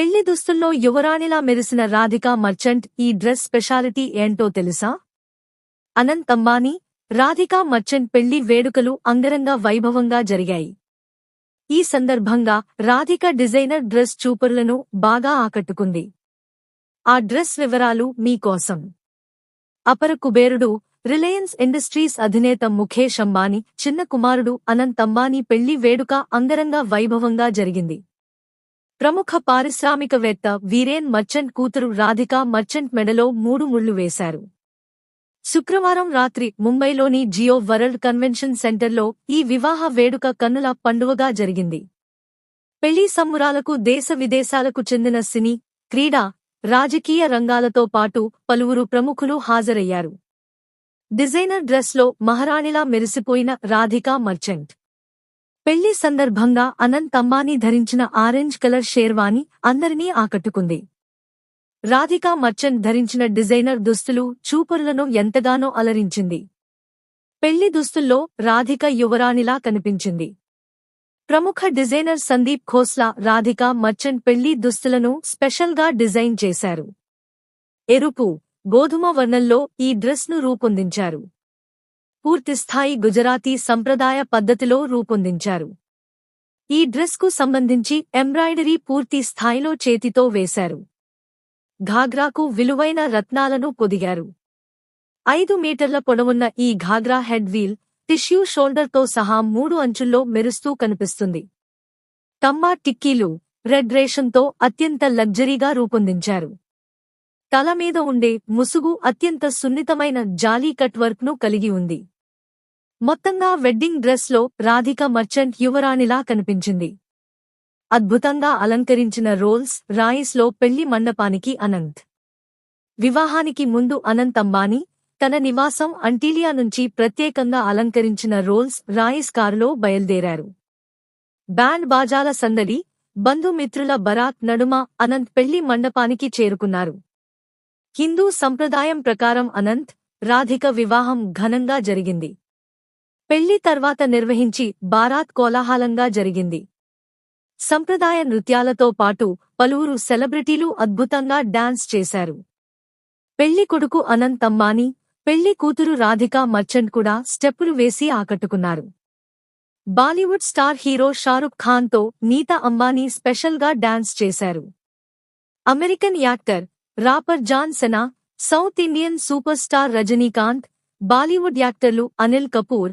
పెళ్ళి దుస్తుల్లో యువరాణిలా మెరిసిన రాధికా మర్చెంట్ ఈ డ్రెస్ స్పెషాలిటీ ఏంటో తెలుసా? అనంత్ అంబానీ రాధికా మర్చెంట్ పెళ్ళి వేడుకలు అంగరంగ వైభవంగా జరిగాయి. ఈ సందర్భంగా రాధిక డిజైనర్ డ్రెస్ చూపరులను బాగా ఆకట్టుకుంది. ఆ డ్రెస్ వివరాలు మీకోసం అపర కుబేరుడు రిలయన్స్ ఇండస్ట్రీస్ అధినేత ముఖేష్ అంబానీ చిన్న కుమారుడు అనంత్ అంబానీ పెళ్ళి వేడుక అంగరంగ వైభవంగా జరిగింది. ప్రముఖ పారిశ్రామికవేత్త వీరేన్ మర్చెంట్ కూతురు రాధికా మర్చెంట్ మెడలో మూడు ముళ్ళు వేశారు. శుక్రవారం రాత్రి ముంబైలోని జియో వరల్డ్ కన్వెన్షన్ సెంటర్లో ఈ వివాహ వేడుక కన్నుల పండువగా జరిగింది. పెళ్ళి సంబురాలకు దేశ విదేశాలకు చెందిన సినీ క్రీడా రాజకీయ రంగాలతో పాటు పలువురు ప్రముఖులు హాజరయ్యారు. డిజైనర్ డ్రెస్లో మహారాణిలా మెరిసిపోయిన రాధికా మర్చెంట్ పెళ్ళి సందర్భంగా అనంత్ అంబానీ ధరించిన ఆరెంజ్ కలర్ షేర్వాణి అందరినీ ఆకట్టుకుంది. రాధికా మర్చెంట్ ధరించిన డిజైనర్ దుస్తులు చూపరులను ఎంతగానో అలరించింది. పెళ్ళి దుస్తుల్లో రాధిక యువరాణిలా కనిపించింది. ప్రముఖ డిజైనర్ సందీప్ ఖోస్లా రాధిక మర్చెంట్ పెళ్ళి దుస్తులను స్పెషల్గా డిజైన్ చేశారు. ఎరుపు గోధుమ వర్ణంలో ఈ డ్రెస్ను రూపొందించారు. పూర్తిస్థాయి గుజరాతీ సంప్రదాయ పద్ధతిలో రూపొందించారు. ఈ డ్రెస్కు సంబంధించి ఎంబ్రాయిడరీ పూర్తి స్థాయిలో చేతితో వేశారు. ఘాగ్రాకు విలువైన రత్నాలను పొదిగారు. ఐదు మీటర్ల పొడవున్న ఈ ఘాగ్రా హెడ్ వీల్ టిష్యూ షోల్డర్తో సహా మూడు అంచుల్లో మెరుస్తూ కనిపిస్తుంది. టమ్మా టిక్కీలు రెడ్ రేషన్తో అత్యంత లగ్జరీగా రూపొందించారు. తల మీద ఉండే ముసుగు అత్యంత సున్నితమైన జాలీ కట్ వర్క్ను కలిగి ఉంది. మొత్తంగా వెడ్డింగ్ డ్రెస్లో రాధిక మర్చెంట్ యువరాణిలా కనిపించింది. అద్భుతంగా అలంకరించిన రోల్స్ రాయిస్లో పెళ్ళి మండపానికి అనంత్. వివాహానికి ముందు అనంత్ అంబానీ తన నివాసం అంటీలియా నుంచి ప్రత్యేకంగా అలంకరించిన రోల్స్ రాయిస్ కారులో బయల్దేరారు. బ్యాండ్ బాజాల సందడి బంధుమిత్రుల బరాత్ నడుమ అనంత్ పెళ్ళి మండపానికి చేరుకున్నారు. హిందూ సంప్రదాయం ప్రకారం అనంత్ రాధిక వివాహం ఘనంగా జరిగింది. పెళ్ళి తర్వాత నిర్వహించి బారాత్ కోలాహలంగా జరిగింది. సంప్రదాయ నృత్యాలతో పాటు పలువురు సెలబ్రిటీలు అద్భుతంగా డాన్స్ చేశారు. పెళ్ళి కొడుకు అనంత్ అంబానీ పెళ్ళి కూతురు రాధికా మర్చెంట్ కూడా స్టెప్పులు వేసి ఆకట్టుకున్నారు. బాలీవుడ్ స్టార్ హీరో షారుఖ్ ఖాన్తో నీతా అంబానీ స్పెషల్గా డాన్స్ చేశారు. American actor rapper John Cena South Indian super star Rajinikanth Bollywood యాక్టర్లు అనిల్ కపూర్